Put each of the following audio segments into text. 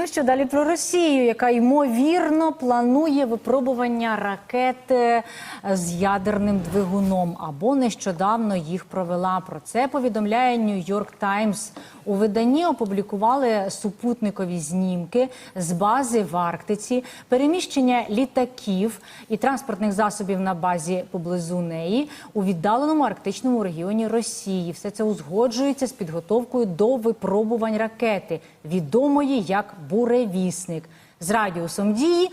Ну що далі про Росію, яка ймовірно планує випробування ракет е, з ядерним двигуном або нещодавно їх провела. Про це повідомляє Нью-Йорк Таймс. У виданні опублікували супутникові знімки з бази в Арктиці, переміщення літаків і транспортних засобів на базі поблизу неї у віддаленому арктичному регіоні Росії. Все це узгоджується з підготовкою до випробувань ракети, відомої як буревісник. З радіусом дії е,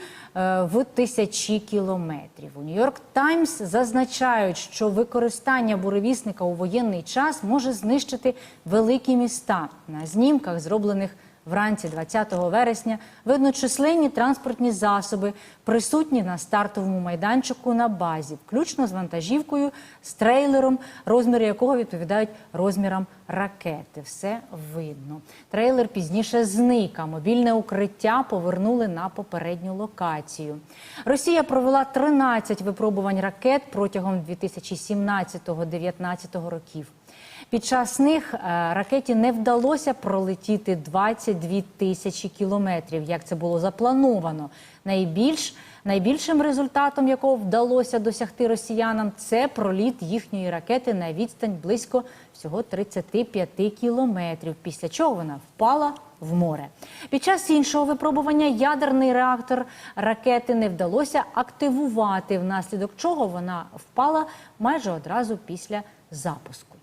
в тисячі кілометрів. У Нью-Йорк Таймс зазначають, що використання буревісника у воєнний час може знищити великі міста. На знімках, зроблених вранці 20 вересня, видно численні транспортні засоби, присутні на стартовому майданчику на базі, включно з вантажівкою, з трейлером, розміри якого відповідають розмірам ракети. Все видно. Трейлер пізніше зник, а мобільне укриття повернули на попередню локацію. Росія провела 13 випробувань ракет протягом 2017-2019 років. Під час них е, ракеті не вдалося пролетіти 22 тисячі кілометрів, як це було заплановано. Найбільш найбільшим результатом, якого вдалося досягти росіянам, це проліт їхньої ракети на відстань близько всього 35 кілометрів. Після чого вона впала в море. Під час іншого випробування ядерний реактор ракети не вдалося активувати, внаслідок чого вона впала майже одразу після запуску.